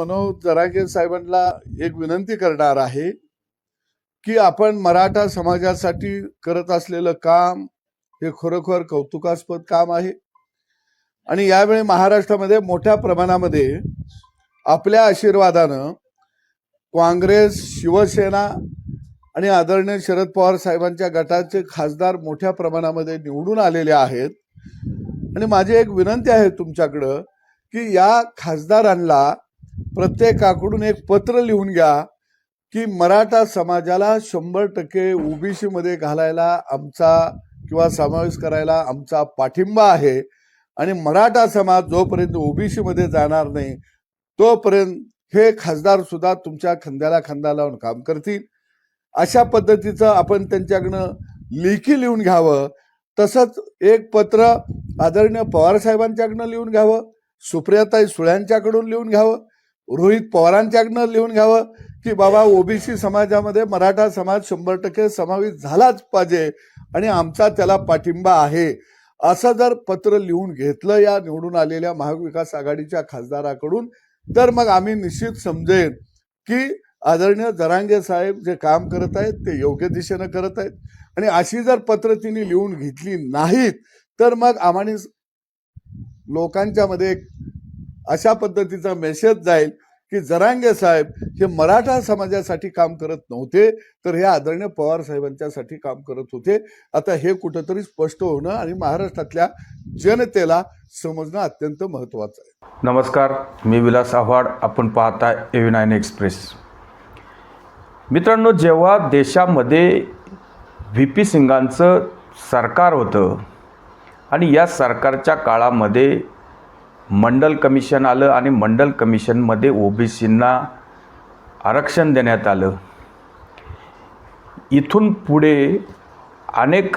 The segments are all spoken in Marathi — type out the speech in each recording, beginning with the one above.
मनोज जरागे साहेबांना एक विनंती करणार आहे की आपण मराठा समाजासाठी करत असलेलं काम हे खरोखर कौतुकास्पद काम आहे. आणि यावेळी महाराष्ट्रामध्ये मोठ्या प्रमाणामध्ये आपल्या आशीर्वादानं काँग्रेस शिवसेना आणि आदरणीय शरद पवार साहेबांच्या गटाचे खासदार मोठ्या प्रमाणामध्ये निवडून आलेले आहेत. आणि माझी एक विनंती आहे तुमच्याकडं की या खासदारांना प्रत्येकाकडून एक पत्र लिहून घ्या की मराठा समाजाला शंभर टक्के ओबीसी मध्ये घालायला आमचा किंवा समावेश करायला आमचा पाठिंबा आहे. आणि मराठा समाज जोपर्यंत ओबीसी मध्ये जाणार नाही तोपर्यंत हे खासदार सुद्धा तुमच्या खांद्याला खांदा लावून काम करतील. अशा पद्धतीचं आपण त्यांच्याकडनं लेखी लिहून घ्यावं. तसंच एक पत्र आदरणीय पवार साहेबांच्याकडनं लिहून घ्यावं. सुप्रियाताई सुळ्यांच्याकडून लिहून घ्यावं. रोहित पवारांच्याकडनं लिहून घ्यावं की बाबा ओबीसी समाजामध्ये मराठा समाज शंभर टक्के समावेश झालाच पाहिजे आणि आमचा त्याला पाठिंबा आहे. असं जर पत्र लिहून घेतलं या निवडून आलेल्या महाविकास आघाडीच्या खासदाराकडून तर मग आम्ही निश्चित समजेन की आदरणीय जरांगे साहेब जे काम करत आहेत ते योग्य दिशेनं करत आहेत. आणि अशी जर पत्र तिने लिहून घेतली नाहीत तर मग आम्हाने लोकांच्या मध्ये एक अशा पद्धतीचा मेसेज जाईल की जरांगे साहेब हे मराठा समाजासाठी काम करत नव्हते तर हे आदरणीय पवार साहेबांच्यासाठी काम करत होते. आता हे कुठंतरी स्पष्ट होणं आणि महाराष्ट्रातल्या जनतेला समजणं अत्यंत महत्वाचं आहे. नमस्कार मी विलास आव्हाड. आपण पाहता एव्ही नाईन एक्सप्रेस मित्रांनो जेव्हा देशामध्ये व्ही पी सिंगांचं सरकार होतं आणि या सरकारच्या काळामध्ये मंडल कमिशन आलं आणि मंडल कमिशनमध्ये ओबीसींना आरक्षण देण्यात आलं. इथून पुढे अनेक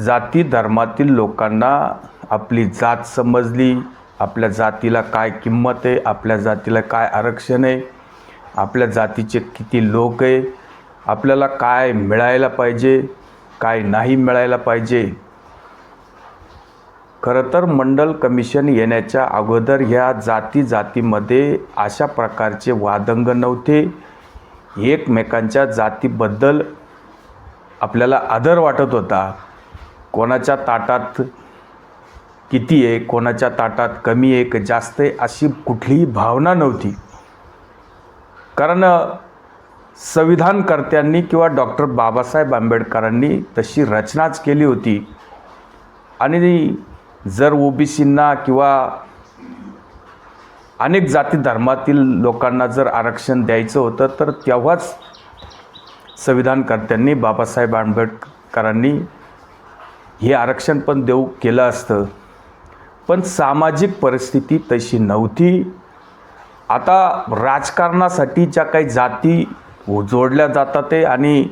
जाती धर्मातील लोकांना आपली जात समजली आपल्या जातीला काय किंमत आहे आपल्या जातीला काय आरक्षण आहे आपल्या जातीचे किती लोक आहे आपल्याला काय मिळायला पाहिजे काय नाही मिळायला पाहिजे खरं तर मंडल कमिशन येण्याच्या अगोदर ह्या जाती जातीमध्ये अशा प्रकारचे वादंग नव्हते. एकमेकांच्या जातीबद्दल आपल्याला आदर वाटत होता. कोणाच्या ताटात किती आहे कोणाच्या ताटात कमी आहे का जास्त आहे अशी कुठलीही भावना नव्हती. कारण संविधानकर्त्यांनी किंवा डॉक्टर बाबासाहेब आंबेडकरांनी तशी रचनाच केली होती. आणि जर ओबीसींना किंवा अनेक जाती धर्मातील लोकांना जर आरक्षण द्यायचं होतं तर तेव्हाच संविधानकर्त्यांनी बाबासाहेब आंबेडकरांनी हे आरक्षण पण देऊ केलं असतं. पण सामाजिक परिस्थिती तशी नव्हती. आता राजकारणासाठी ज्या काही जाती जोडल्या जातात ते आणि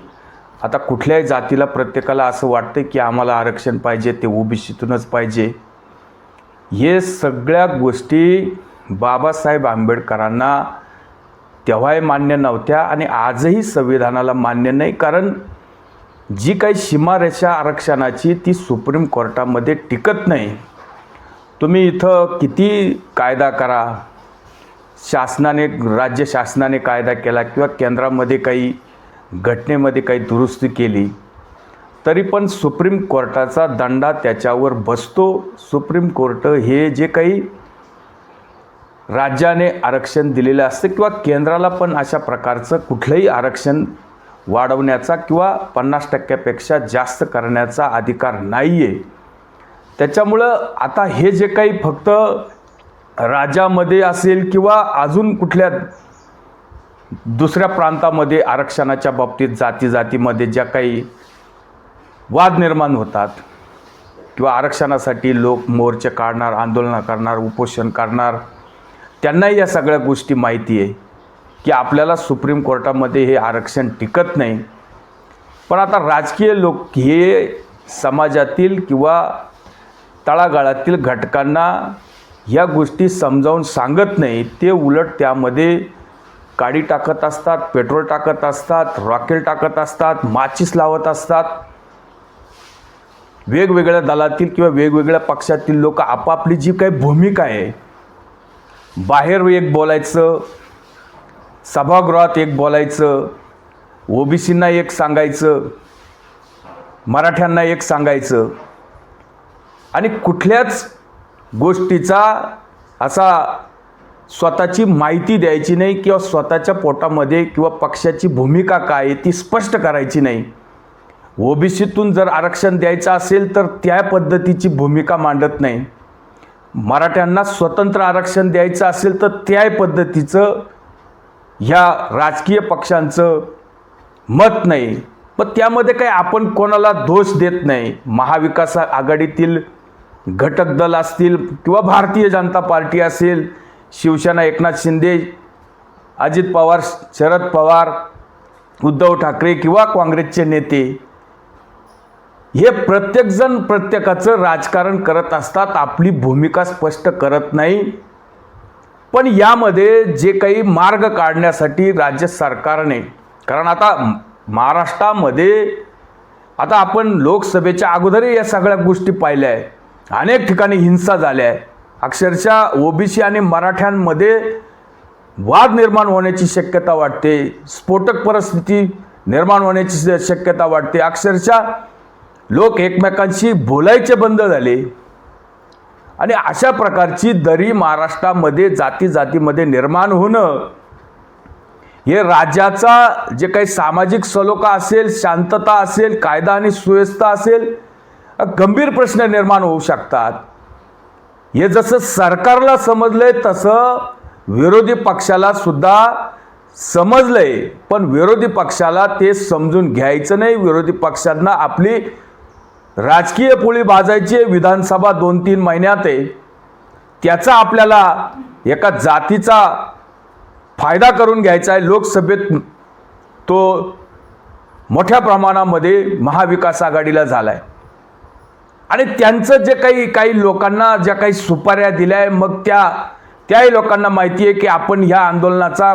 आता कुठल्याही जातीला प्रत्येकाला असं वाटतं की आम्हाला आरक्षण पाहिजे ते ओबीसीतूनच पाहिजे. हे सगळ्या गोष्टी बाबासाहेब आंबेडकरांना तेव्हाही मान्य नव्हत्या आणि आजही संविधानाला मान्य नाही. कारण जी काही सीमारेषा आरक्षणाची ती सुप्रीम कोर्टामध्ये टिकत नाही. तुम्ही इथं किती कायदा करा. शासनाने राज्य शासनाने कायदा केला किंवा केंद्रामध्ये काही घटनेमध्ये काही दुरुस्ती केली तरी पण सुप्रीम कोर्टाचा दंडा त्याच्यावर बसतो. सुप्रीम कोर्ट हे जे काही राज्याने आरक्षण दिलेलं असतं किंवा केंद्राला पण अशा प्रकारचं कुठलंही आरक्षण वाढवण्याचा किंवा पन्नास टक्क्यापेक्षा जास्त करण्याचा अधिकार नाही आहे त्याच्यामुळं आता हे जे काही फक्त राज्यामध्ये असेल किंवा अजून कुठल्या दुसऱ्या प्रांतामध्ये आरक्षणाच्या बाबतीत जाती जातीमध्ये ज्या काही वाद निर्माण होतात किंवा आरक्षणासाठी लोक मोर्चे काढणार आंदोलनं करणार उपोषण करणार त्यांनाही या सगळ्या गोष्टी माहिती आहे की आपल्याला सुप्रीम कोर्टामध्ये हे आरक्षण टिकत नाही. पण आता राजकीय लोक हे समाजातील किंवा तळागाळातील घटकांना ह्या गोष्टी समजावून सांगत नाही. ते उलट त्यामध्ये काडी टाकत असतात पेट्रोल टाकत असतात रॉकेल टाकत असतात माचीस लावत असतात. वेगवेगळ्या दलातील किंवा वेगवेगळ्या पक्षातील लोक आपापली जी काही भूमिका आहे बाहेर एक बोलायचं सभागृहात एक बोलायचं ओबीसींना एक सांगायचं मराठ्यांना एक सांगायचं. आणि कुठल्याच गोष्टीचा असा स्वतःची माहिती द्यायची नाही किंवा स्वतःच्या पोटामध्ये किंवा पक्षाची भूमिका काय आहे ती स्पष्ट करायची नाही. ओबीसीतून जर आरक्षण द्यायचं असेल तर त्या पद्धतीची भूमिका मांडत नाही. मराठ्यांना स्वतंत्र आरक्षण द्यायचं असेल तर त्या पद्धतीचं ह्या राजकीय पक्षांचं मत नाही. पण त्यामध्ये काही आपण कोणाला दोष देत नाही? महाविकास आघाडीतील घटक दल असतील किंवा भारतीय जनता पार्टी असेल शिवसेना एकनाथ शिंदे अजित पवार शरद पवार उद्धव ठाकरे किंवा काँग्रेसचे नेते हे प्रत्येकजण प्रत्येकाचं राजकारण करत असतात आपली भूमिका स्पष्ट करत नाही. पण यामध्ये जे काही मार्ग काढण्यासाठी राज्य सरकारने कारण आता महाराष्ट्रामध्ये आता आपण लोकसभेच्या अगोदरही या सगळ्या गोष्टी पाहिल्या आहे अनेक ठिकाणी हिंसा झाल्या आहे अक्षरशः ओबीसी आणि मराठ्यांमध्ये वाद निर्माण होण्याची शक्यता वाटते स्फोटक परिस्थिती निर्माण होण्याची शक्यता वाटते. अक्षरशः लोक एकमेकांशी बोलायचे बंद झाले. आणि अशा प्रकारची दरी महाराष्ट्रामध्ये जाती जातीमध्ये निर्माण होणं हे राज्याचा जे काही सामाजिक सलोखा असेल शांतता असेल कायदा आणि सुव्यवस्था असेल गंभीर प्रश्न निर्माण होऊ शकतात. हे जसं सरकारला समजलंय तसं विरोधी पक्षाला सुद्धा समजलंय. पण विरोधी पक्षाला ते समजून घ्यायचं नाही. विरोधी पक्षांना आपली राजकीय पोळी भाजायची आहे. विधानसभा दोन तीन महिन्यात आहे. त्याचा आपल्याला एका जातीचा फायदा करून घ्यायचा आहे. लोकसभेत तो मोठ्या प्रमाणामध्ये महाविकास आघाडीला झाला आहे आणि त्यांचं जे काही काही लोकांना ज्या काही सुपाऱ्या दिल्या आहे मग त्या त्याही लोकांना माहिती आहे की आपण ह्या आंदोलनाचा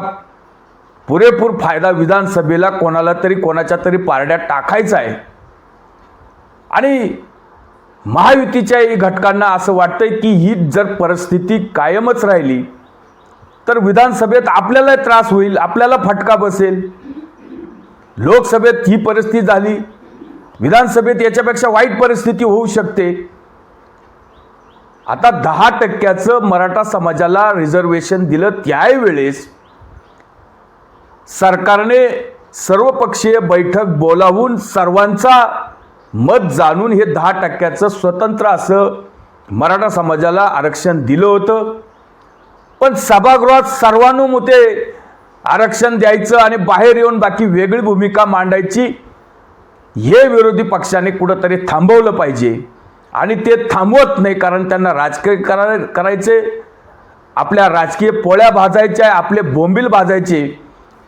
पुरेपूर फायदा विधानसभेला कोणाला तरी कोणाच्या तरी पारड्यात टाकायचा आहे. आणि महायुतीच्याही घटकांना असं वाटतंय की ही जर परिस्थिती कायमच राहिली तर विधानसभेत आपल्याला त्रास होईल आपल्याला फटका बसेल. लोकसभेत ही परिस्थिती झाली विधानसभेत याच्यापेक्षा वाईट परिस्थिती होऊ शकते. आता दहा टक्क्याचं मराठा समाजाला रिझर्वेशन दिलं त्यावेळेस सरकारने सर्वपक्षीय बैठक बोलावून सर्वांचा मत जाणून हे दहा टक्क्याचं स्वतंत्र असं मराठा समाजाला आरक्षण दिलं होतं. पण सभागृहात सर्वानुमते आरक्षण द्यायचं आणि बाहेर येऊन बाकी वेगळी भूमिका मांडायची हे विरोधी पक्षाने कुठंतरी थांबवलं पाहिजे. आणि ते थांबवत नाही कारण त्यांना राजकीय करा करायचे आपल्या राजकीय पोळ्या भाजायच्या आपले बोंबील भाजायचे.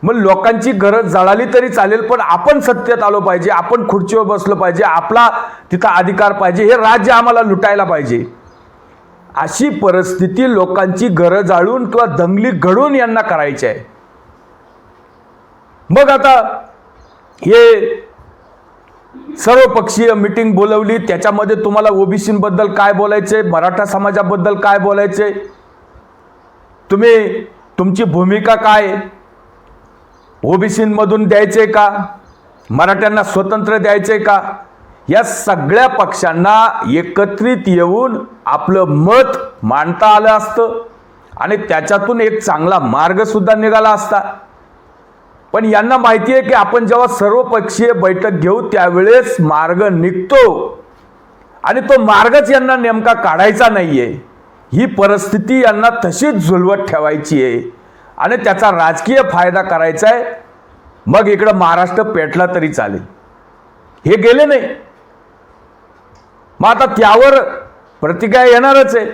मग लोकांची गरज जळाली तरी चालेल पण आपण सत्तेत आलो पाहिजे आपण खुर्चीवर बसलो पाहिजे आपला तिथं अधिकार पाहिजे हे राज्य आम्हाला लुटायला पाहिजे. अशी परिस्थिती लोकांची गरज जाळून किंवा दंगली घडून यांना करायची आहे. मग आता हे सर्वपक्षीय मिटिंग बोलवली. त्याच्यामध्ये तुम्हाला ओबीसीबद्दल काय बोलायचे मराठा समाजाबद्दल काय बोलायचे तुम्ही तुमची भूमिका काय? ओबीसीमधून द्यायचे का? मराठ्यांना स्वतंत्र द्यायचे का? या सगळ्या पक्षांना एकत्रित येऊन आपलं मत मांडता आलं असतं. आणि त्याच्यातून एक चांगला मार्गसुद्धा निघाला असता. पण यांना माहिती आहे की आपण जेव्हा सर्वपक्षीय बैठक घेऊ त्यावेळेस मार्ग निघतो. आणि तो मार्गच यांना नेमका काढायचा नाही आहे ही परिस्थिती यांना तशीच झुलवत ठेवायची आहे. आणि त्याचा राजकीय फायदा करायचा आहे. मग इकडं महाराष्ट्र पेटला तरी चालेल. हे गेले नाही. मग आता त्यावर प्रतिक्रिया येणारच आहे.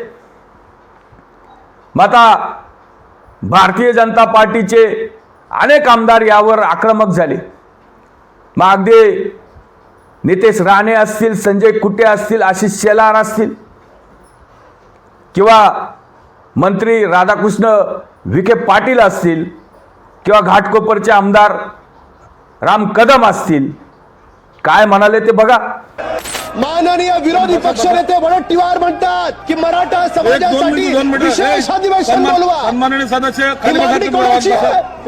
मग आता भारतीय जनता पार्टीचे अनेक आमदार यावर आक्रमक झाले. मग अगदी नितेश राणे असतील संजय कुटे असतील आशिष शेलार असतील किंवा मंत्री राधाकृष्ण विखे पाटील असतील किंवा घाटकोपरचे आमदार राम कदम असतील काय म्हणाले ते बघा. माननीय विरोधी पक्षनेते वडट्टीवार म्हणतात की मराठा समाजासाठी विशेष अधिवेशन बोलवा.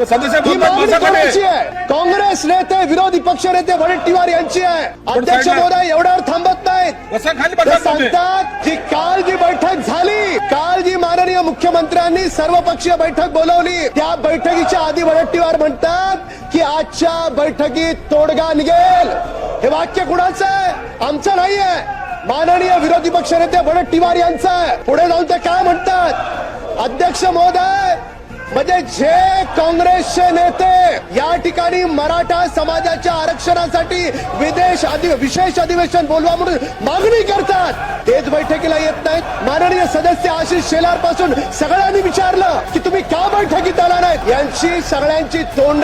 सदस्य काँग्रेस नेते विरोधी पक्ष नेते वडट्टीवार यांची आहे. अध्यक्ष महोदय एवढ्यावर थांबत नाहीत. सांगतात की काल जी बैठक झाली. काल जी माननीय मुख्यमंत्र्यांनी सर्वपक्षीय बैठक बोलवली. त्या बैठकीच्या आधी वडट्टीवार म्हणतात की आजच्या बैठकीत तोडगा निघेल. हे वाक्य कुणाचं आहे? आमचं नाहीये. माननीय विरोधी पक्षनेते तिवारी यांचा आहे. पुढे जाऊन ते काय म्हणतात? अध्यक्ष महोदय म्हणजे जे काँग्रेसचे नेते या ठिकाणी मराठा समाजाच्या आरक्षणासाठी विदेश अधि विशेष अधिवेशन बोलवा म्हणून मागणी करतात. तेच बैठकीला येत नाहीत. माननीय सदस्य आशिष शेलारपासून सगळ्यांनी विचारलं की तुम्ही का बैठकीत आला नाहीत? यांची सगळ्यांची तोंड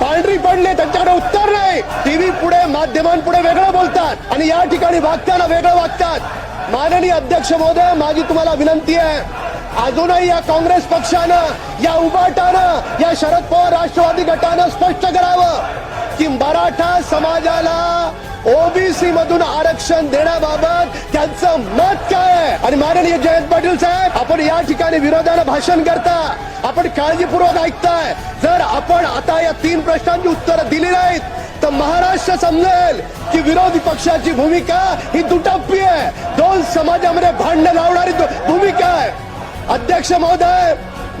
पांढरी पडली त्यांच्याकडे उत्तर नाही. टीव्ही पुढे माध्यमांपुढे वेगळं बोलतात आणि या ठिकाणी वागताना वेगळं वागतात. माननीय अध्यक्ष महोदय माझी तुम्हाला विनंती आहे अजूनही या काँग्रेस पक्षानं या उबाटानं या शरद पवार राष्ट्रवादी गटानं स्पष्ट करावं की मराठा समाजाला ओबीसी मधून आरक्षण देण्याबाबत त्यांचं मत काय आहे? आणि माननीय जयंत पाटील साहेब आपण या ठिकाणी विरोधानं भाषण करता आपण काळजीपूर्वक ऐकताय. जर आपण आता या तीन प्रश्नांची उत्तरं दिली नाहीत तर महाराष्ट्र समजेल की विरोधी पक्षाची भूमिका ही दुटप्पी आहे. दोन समाजामध्ये भांडण लावणारी भूमिका आहे. अध्यक्ष महोदय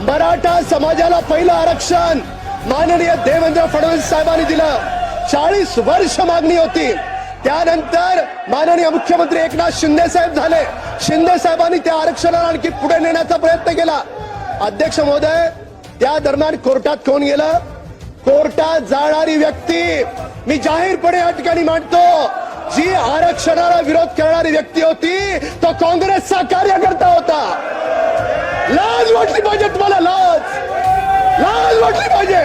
मराठा समाजाला पहिलं आरक्षण माननीय देवेंद्र फडणवीस साहेबांनी दिलं. चाळीस वर्ष मागणी होती. त्यानंतर माननीय मुख्यमंत्री एकनाथ शिंदे साहेब झाले. शिंदे साहेबांनी त्या आरक्षणाला आणखी पुढे नेण्याचा प्रयत्न केला. अध्यक्ष महोदय त्या दरम्यान कोर्टात कोण गेलं? कोर्टात जाणारी व्यक्ती मी जाहीरपणे या ठिकाणी मांडतो. जी आरक्षणाला विरोध करणारी व्यक्ती होती तो काँग्रेसचा कार्यकर्ता होता. लाज वाटली पाहिजे तुम्हाला लाज. लाज वाटली पाहिजे.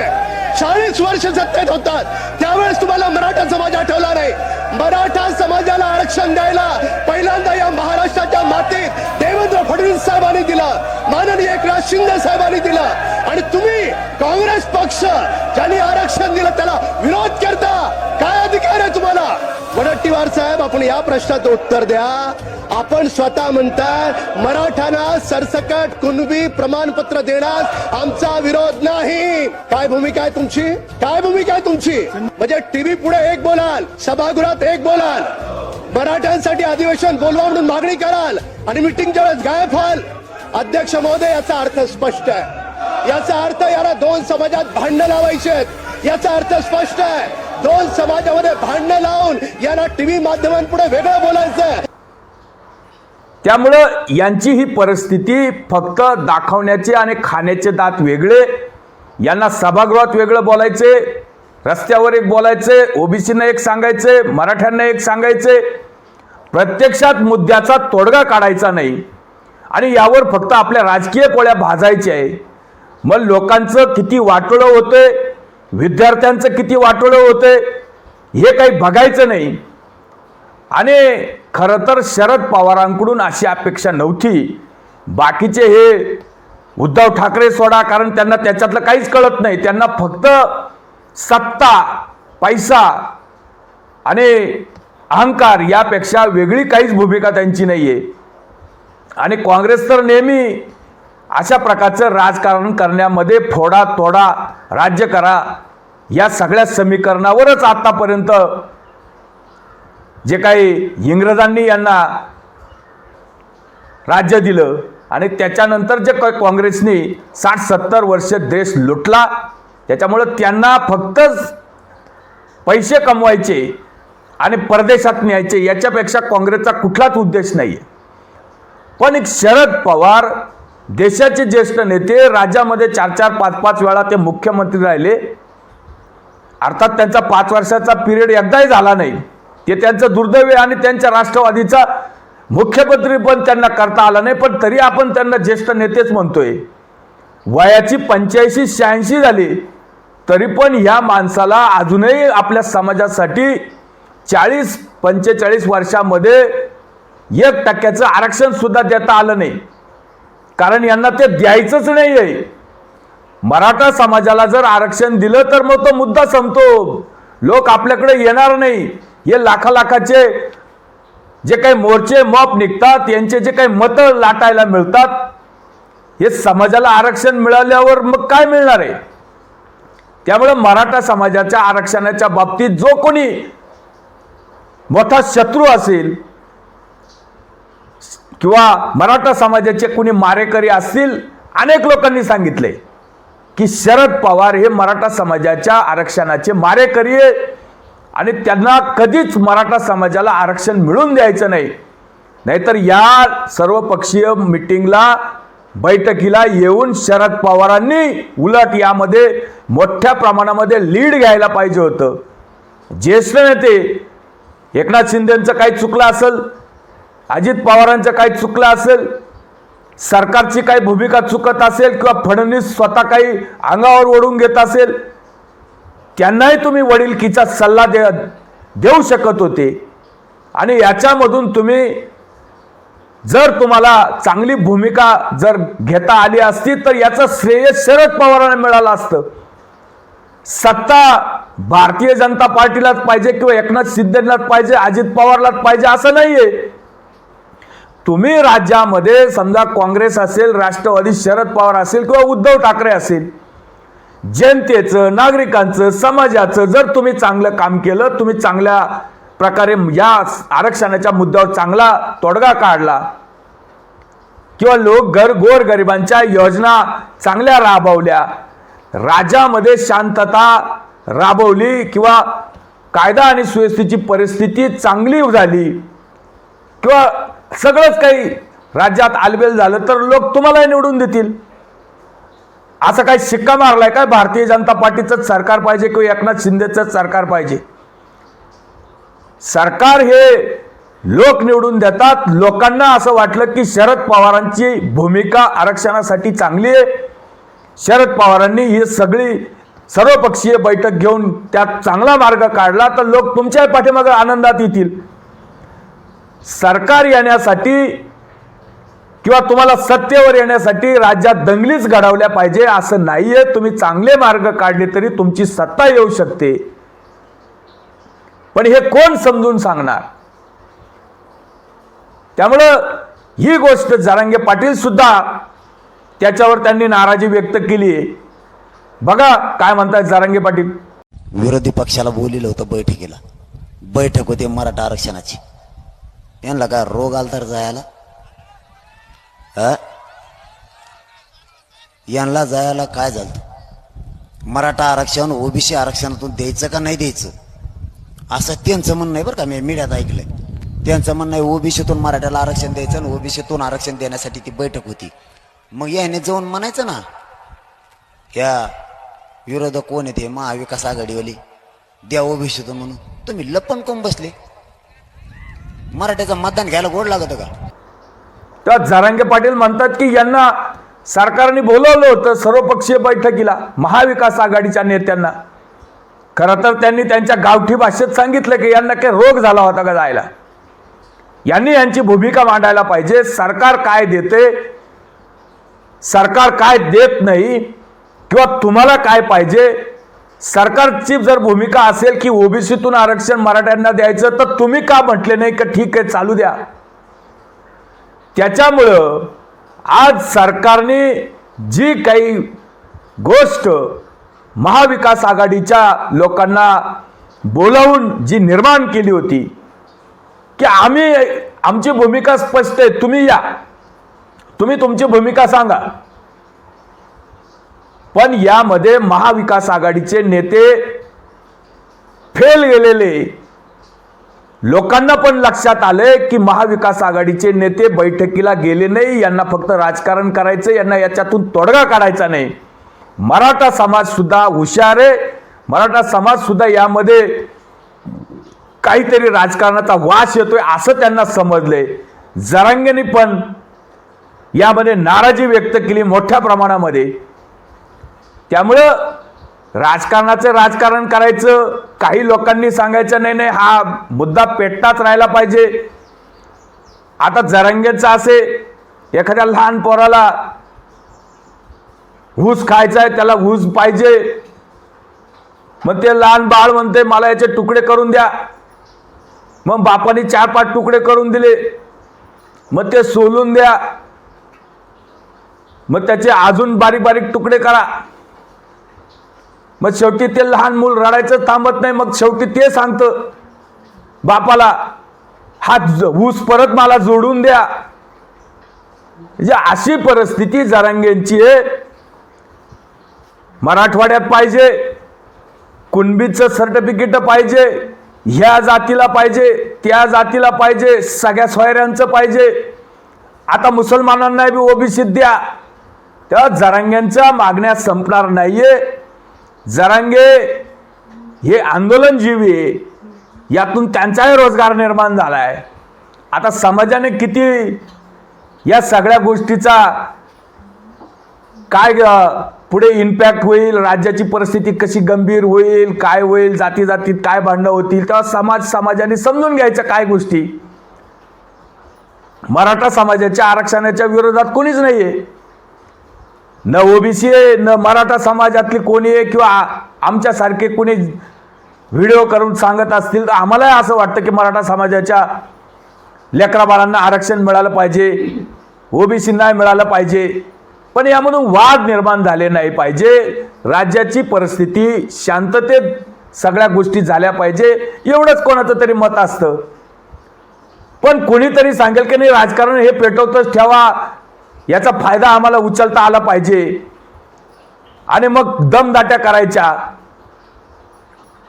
चाळीस वर्ष सत्तेत होतात. त्यावेळेस तुम्हाला मराठा समाज आठवला नाही मराठा समाजाला आरक्षण द्यायला पहिल्यांदा या महाराष्ट्राच्या मातीत देवेंद्र फडणवीस साहेबांनी दिलं. माननीय एकनाथ शिंदे साहेबांनी दिलं. आणि तुम्ही काँग्रेस पक्ष ज्यांनी आरक्षण दिलं त्याला विरोध करता. काय अधिकार आहे तुम्हाला? वडट्टीवार साहेब आपण या प्रश्नाचं उत्तर द्या. आपण स्वतः म्हणताय मराठांना सरसकट कुणबी प्रमाणपत्र देण्यास आमचा विरोध नाही. काय भूमिका आहे तुमची? काय भूमिका आहे तुमची? म्हणजे टीव्ही पुढे एक बोलाल सभागृहात एक बोलाल. मराठ्यांसाठी अधिवेशन बोलवा म्हणून मागणी कराल आणि मिटिंगच्या वेळेस गायब व्हाल. अध्यक्ष महोदय याचा अर्थ स्पष्ट आहे. याचा अर्थ याला दोन समाजात भांडण लावायचे आहेत. याचा अर्थ स्पष्ट आहे. दोन समाजामध्ये भांडणं लावून यांना टीव्ही माध्यमांपुढे वेगळं बोलायचं त्यामुळं यांची ही परिस्थिती फक्त दाखवण्याचे आणि खाण्याचे दात वेगळे यांना सभागृहात वेगळं बोलायचे रस्त्यावर एक बोलायचे ओबीसीनं एक सांगायचे मराठ्यांना एक सांगायचे. प्रत्यक्षात मुद्द्याचा तोडगा काढायचा नाही आणि यावर फक्त आपल्या राजकीय पोळ्या भाजायच्या आहे. मग लोकांचं किती वाटोळं होते विद्यार्थ्यांचं किती वाटोळं होते हे काही बघायचं नाही. आणि खरं तर शरद पवारांकडून अशी अपेक्षा नव्हती. बाकीचे हे उद्धव ठाकरे सोडा कारण त्यांना त्याच्यातलं काहीच कळत नाही. त्यांना फक्त सत्ता पैसा आणि अहंकार यापेक्षा वेगळी काहीच भूमिका त्यांची नाही आहे आणि काँग्रेस तर नेहमी अशा प्रकारचं राजकारण करण्यामध्ये फोडा तोडा राज्य करा या सगळ्या समीकरणावरच आतापर्यंत जे काही इंग्रजांनी यांना राज्य दिलं आणि त्याच्यानंतर जे काही काँग्रेसनी साठ सत्तर वर्ष देश लुटला त्याच्यामुळं त्यांना फक्तच पैसे कमवायचे आणि परदेशात न्यायचे याच्यापेक्षा काँग्रेसचा कुठलाच उद्देश नाही आहे पण एक शरद पवार देशाचे ज्येष्ठ नेते राज्यामध्ये चार चार पाच पाच वेळा ते मुख्यमंत्री राहिले. अर्थात त्यांचा पाच वर्षाचा पिरियड एकदाही झाला नाही. ते त्यांचं दुर्दैव आणि त्यांच्या राष्ट्रवादीचा मुख्यमंत्री पण त्यांना करता आला नाही पण तरी आपण त्यांना ज्येष्ठ नेतेच म्हणतोय. वयाची पंच्याऐंशी शहाऐंशी झाली तरी पण ह्या माणसाला अजूनही आपल्या समाजासाठी चाळीस पंचेचाळीस वर्षामध्ये एक टक्क्याचं आरक्षण सुद्धा देता आलं नाही. कारण यांना ते द्यायचंच नाही आहे मराठा समाजाला जर आरक्षण दिलं तर मग तो मुद्दा संपतो. लोक आपल्याकडे येणार नाही. हे लाखा लाखाचे जे काही मोर्चे मॉप निघतात यांचे जे काही मतं लाटायला मिळतात हे समाजाला आरक्षण मिळाल्यावर मग काय मिळणार आहे? त्यामुळे मराठा समाजाच्या आरक्षणाच्या बाबतीत जो कोणी मोठा शत्रू असेल किंवा मराठा समाजाचे कोणी मारेकरी असतील अनेक लोकांनी सांगितले की शरद पवार हे मराठा समाजाच्या आरक्षणाचे मारेकरी आहे आणि त्यांना कधीच मराठा समाजाला आरक्षण मिळून द्यायचं नाही. नाहीतर या सर्वपक्षीय मिटिंगला बैठकीला येऊन शरद पवारांनी उलट यामध्ये मोठ्या प्रमाणामध्ये लीड घ्यायला पाहिजे होतं. ज्येष्ठ नेते एकनाथ शिंदेंचं काही चुकलं असेल अजित पवारांचं काही चुकलं असेल सरकारची काही भूमिका चुकत असेल किंवा फडणवीस स्वतः काही अंगावर ओढून घेत असेल त्यांनाही तुम्ही वडीलकीचा सल्ला दे देऊ शकत होते. आणि याच्यामधून तुम्ही जर तुम्हाला चांगली भूमिका जर घेता आली असती तर याचं श्रेय शरद पवारांना मिळालं असतं. सत्ता भारतीय जनता पार्टीलाच पाहिजे किंवा एकनाथ शिंदेलाच पाहिजे अजित पवारलाच पाहिजे असं नाही आहे तुम्ही राज्यामध्ये समजा काँग्रेस असेल राष्ट्रवादी शरद पवार असेल किंवा उद्धव ठाकरे असेल जनतेचं नागरिकांचं समाजाचं जर तुम्ही चांगलं काम केलं तुम्ही चांगल्या प्रकारे या आरक्षणाच्या मुद्द्यावर चांगला तोडगा काढला किंवा लोक घर गोर गरिबांच्या योजना चांगल्या राबवल्या राज्यामध्ये शांतता राबवली किंवा कायदा आणि सुव्यवस्थेची परिस्थिती चांगली झाली किंवा सगळंच काही राज्यात आलबेल झालं तर लोक तुम्हालाही निवडून देतील. असं काही शिक्का मारलाय काय भारतीय जनता पार्टीचंच सरकार पाहिजे किंवा एकनाथ शिंदेचंच सरकार पाहिजे? सरकार हे लोक निवडून देतात. लोकांना असं वाटलं की शरद पवारांची भूमिका आरक्षणासाठी चांगली आहे. शरद पवारांनी ही सगळी सर्वपक्षीय बैठक घेऊन त्यात चांगला मार्ग काढला तर लोक तुमच्याही पाठीमागे आनंदात येतील. सरकार येण्यासाठी किंवा तुम्हाला सत्तेवर येण्यासाठी राज्यात दंगलीच घडवल्या पाहिजे असं नाहीये. तुम्ही चांगले मार्ग काढले तरी तुमची सत्ता येऊ शकते. पण हे कोण समजून सांगणार? त्यामुळं ही गोष्ट जरांगे पाटील सुद्धा त्याच्यावर त्यांनी नाराजी व्यक्त केली आहे. बघा काय म्हणतात जरांगे पाटील. विरोधी पक्षाला बोलिलं होतं बैठकीला. बैठक होती मराठा आरक्षणाची. यांना काय रोग आला तर जायला? अ? यांना जायला काय झालं? मराठा आरक्षण ओबीसी आरक्षणातून द्यायचं का नाही द्यायचं? असं त्यांचं म्हणणं आहे बरं का मी मीडियात ऐकलंय. त्यांचं म्हणणं आहे ओबीसीतून मराठ्याला आरक्षण द्यायचं आणि ओबीसीतून आरक्षण देण्यासाठी ती बैठक होती. मग याने जाऊन म्हणायचं ना ह्या विरोधक कोण येते महाविकास आघाडीवाली. द्या ओबीसीतून म्हणून. तुम्ही लपन कोण बसले. मराठ्याचं मतदान घ्यायला गोड लागत का? तर जरांगे पाटील म्हणतात की यांना सरकारने बोलवलं होतं सर्वपक्षीय बैठकीला महाविकास आघाडीच्या नेत्यांना. खरं तर त्यांनी त्यांच्या गावठी भाषेत सांगितलं की यांना काही रोग झाला होता का जायला? यांनी यांची भूमिका मांडायला पाहिजे. सरकार काय देते? सरकार काय देत नाही? किंवा तुम्हाला काय पाहिजे? सरकारची जर भूमिका असेल की ओबीसीतून आरक्षण मराठ्यांना द्यायचं तर तुम्ही का म्हटले नाही का ठीक आहे चालू द्या. त्याच्यामुळं आज सरकारने जी काही गोष्ट महाविकास आघाडीच्या लोकांना बोलावून जी निर्माण केली होती की आम्ही आमची भूमिका स्पष्ट आहे तुम्ही या. तुम्ही तुमची भूमिका सांगा. पण यामध्ये महाविकास आघाडीचे नेते फेल गेलेले. लोकांना पण लक्षात आले की महाविकास आघाडीचे नेते बैठकीला गेले नाही यांना फक्त राजकारण करायचं यांना याच्यातून तोडगा काढायचा नाही. मराठा समाज सुद्धा हुशार आहे. मराठा समाज सुद्धा यामध्ये काहीतरी राजकारणाचा वास येतोय असं त्यांना समजलंय. जरांगेने पण यामध्ये नाराजी व्यक्त केली मोठ्या प्रमाणामध्ये. त्यामुळं राजकारणाचं राजकारण करायचं काही लोकांनी सांगायचं नाही नाही हा मुद्दा पेटताच राहिला पाहिजे. आता जरंगेचा असे एखाद्या लहान पोराला ऊस खायचा आहे त्याला ऊस पाहिजे. मग ते लहान बाळ म्हणते मला याचे तुकडे करून द्या. मग बापाने चार पाच तुकडे करून दिले. मग ते सोलून द्या. मग त्याचे अजून बारीक बारीक तुकडे करा. मग शेवटी ते लहान मूल रडायचं थांबत नाही मग शेवटी ते सांगतं बापाला हा ऊस परत मला जोडून द्या. म्हणजे अशी परिस्थिती जरांगेंची आहे. मराठवाड्यात पाहिजे कुणबीचं सर्टिफिकेट पाहिजे ह्या जातीला पाहिजे त्या जातीला पाहिजे सगळ्या सोयऱ्यांचं पाहिजे. आता मुसलमानांना बी ओबीसी द्या. तेव्हा जरांग्यांच्या मागण्या संपणार नाहीये. जरांगे हे आंदोलनजीवी आहे. यातून त्यांचाही रोजगार निर्माण झालाय. आता समाजाने किती या सगळ्या गोष्टीचा काय पुढे इम्पॅक्ट होईल राज्याची परिस्थिती कशी गंभीर होईल काय होईल जाती जातीत काय भांडणं होतील तेव्हा समाज समाजाने समजून घ्यायच्या काय गोष्टी? मराठा समाजाच्या आरक्षणाच्या विरोधात कोणीच नाही आहे न ओबीसी आहे न मराठा समाजातले कोणी आहे किंवा आमच्यासारखे कोणी व्हिडिओ करून सांगत असतील तर आम्हालाही असं वाटतं की मराठा समाजाच्या लेकरा बाळांना आरक्षण मिळालं पाहिजे ओबीसींना मिळालं पाहिजे. पण यामधून वाद निर्माण झाले नाही पाहिजे. राज्याची परिस्थिती शांततेत सगळ्या गोष्टी झाल्या पाहिजे. एवढंच कोणाचं तरी मत असतं. पण कोणीतरी सांगेल की नाही राजकारण हे पेटवतच ठेवा. याचा फायदा आम्हाला उचलता आला पाहिजे. आणि मग दमदाट्या करायच्या.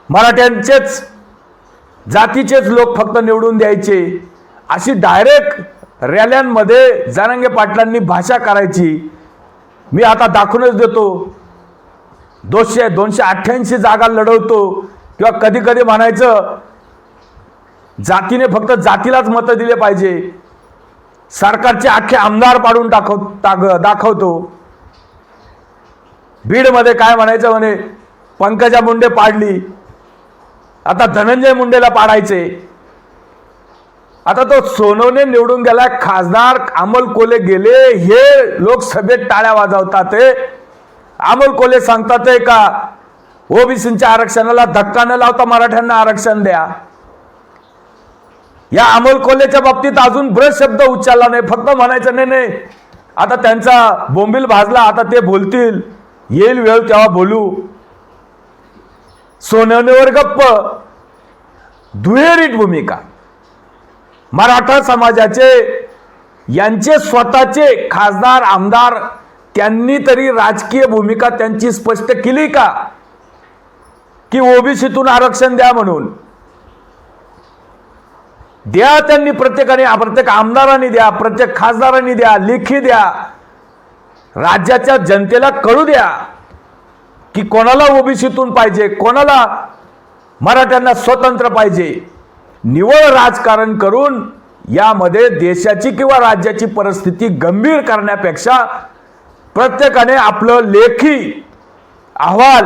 मराठ्यांचेच जातीचेच लोक फक्त निवडून द्यायचे. अशी डायरेक्ट रॅल्यांमध्ये जरांगे पाटलांनी भाषा करायची. मी आता दाखवूनच देतो. दोनशे दोनशे अठ्ठ्याऐंशी जागा लढवतो. किंवा कधी कधी म्हणायचं जातीने फक्त जातीलाच मतं दिले पाहिजे. सरकारचे अख्खे आमदार पाडून दाखव टाक दाखवतो. बीडमध्ये काय म्हणायचं म्हणे? पंकजा मुंडे पाडली. आता धनंजय मुंडेला पाडायचे. आता तो सोनवणे निवडून गेला खासदार अमोल कोले गेले हे लोकसभेत टाळ्या वाजवतात ते अमोल कोले सांगतात का ओबीसीच्या आरक्षणाला धक्का न लावता मराठ्यांना आरक्षण द्या. या अमोल कोल्हेच्या बाबतीत अजून ब्रश शब्द उच्चारला नाही. फक्त म्हणायचं नाही नाही आता त्यांचा बोंबील भाजला आता ते बोलतील. येईल वेळ तेव्हा बोलू. सोनवणेवर गप्प. दुहेरीट भूमिका. मराठा समाजाचे यांचे स्वतःचे खासदार आमदार त्यांनी तरी राजकीय भूमिका त्यांची स्पष्ट केली का? की ओबीसीतून आरक्षण द्या म्हणून. द्या त्यांनी प्रत्येकाने प्रत्येक आमदारांनी द्या प्रत्येक खासदारांनी द्या लेखी द्या. राज्याच्या जनतेला कळू द्या की कोणाला ओबीसीतून पाहिजे कोणाला मराठ्यांना स्वतंत्र पाहिजे. निवळ राजकारण करून यामध्ये देशाची किंवा राज्याची परिस्थिती गंभीर करण्यापेक्षा प्रत्येकाने आपलं लेखी अहवाल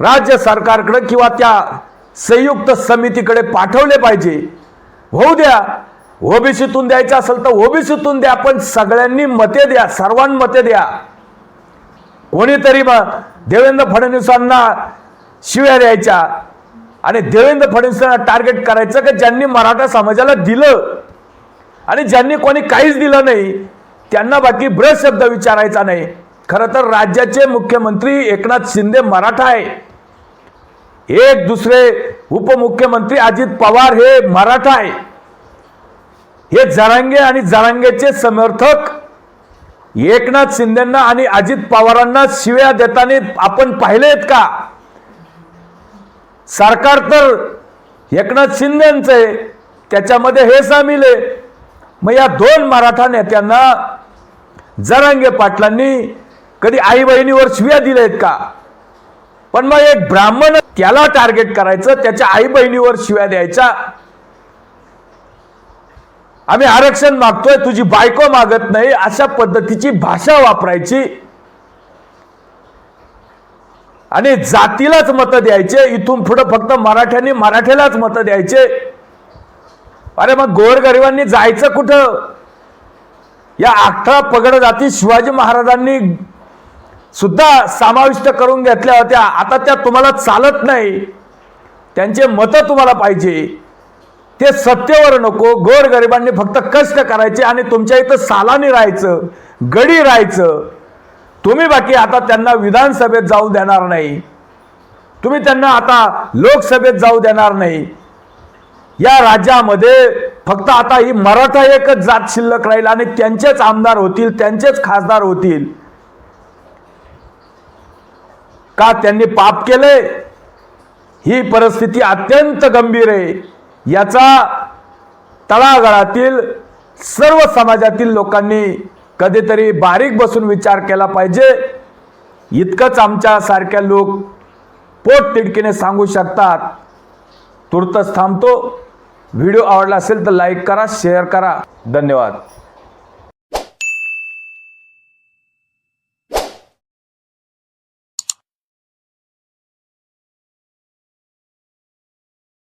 राज्य सरकारकडे किंवा त्या संयुक्त समितीकडे पाठवले पाहिजे. होऊ द्या. ओबीसीतून द्यायचं असेल तर ओबीसीतून द्या पण सगळ्यांनी मते द्या सर्वांनी मते द्या. कोणीतरी मग देवेंद्र फडणवीसांना शिव्या द्यायच्या आणि देवेंद्र फडणवीसांना टार्गेट करायचं की ज्यांनी मराठा समाजाला दिलं? आणि ज्यांनी कोणी काहीच दिलं नाही त्यांना बाकी ब्रश शब्द विचारायचा नाही. खरं तर राज्याचे मुख्यमंत्री एकनाथ शिंदे मराठा आहे. एक दुसरे उपमुख्यमंत्री अजित पवार हे मराठा आहे. हे जरांगे आणि जरांगेचे समर्थक. एकनाथ शिंदेना आणि अजित पवारांना शिव्या देताना आपण पाहिलेत का? सरकार तर एकनाथ शिंदेचं आहे. त्याच्यामध्ये हे सामील आहे. मग या दोन मराठा नेत्यांना जरांगे पाटलांनी कधी आई बहिणीवर शिव्या दिल्या आहेत का? पण मग एक ब्राह्मण त्याला टार्गेट करायचं त्याच्या आई बहिणीवर शिव्या द्यायच्या. आम्ही आरक्षण मागतोय तुझी बायको मागत नाही अशा पद्धतीची भाषा वापरायची. आणि जातीलाच मतं द्यायचे इथून पुढे फक्त मराठ्यांनी मराठ्यालाच मतं द्यायचे. अरे मग गोरगरिबांनी जायचं कुठं? या अठरा पगड जाती शिवाजी महाराजांनी सुद्धा समाविष्ट करून घेतल्या होत्या. आता त्या तुम्हाला चालत नाही. त्यांचे मतं तुम्हाला पाहिजे. ते सत्तेवर नको. गोरगरिबांनी फक्त कष्ट करायचे आणि तुमच्या इथं सालानी राहायचं गडी राहायचं. तुम्ही बाकी आता त्यांना विधानसभेत जाऊ देणार नाही. तुम्ही त्यांना आता लोकसभेत जाऊ देणार नाही. या राज्यामध्ये फक्त आता ही मराठा एकच जात शिल्लक राहील आणि त्यांचेच आमदार होतील त्यांचेच खासदार होतील. का त्यांनी पाप केले ही परिस्थिती अत्यंत गंभीर आहे. याचा तळागाळातील सर्व समाजातील लोकांनी कधीतरी बारीक बसून विचार केला पाहिजे. इतकंच आमच्यासारख्या लोक पोट तिडकीने सांगू शकतात. तुर्तच थांबतो. व्हिडिओ आवडला असेल तर लाईक करा शेअर करा. धन्यवाद.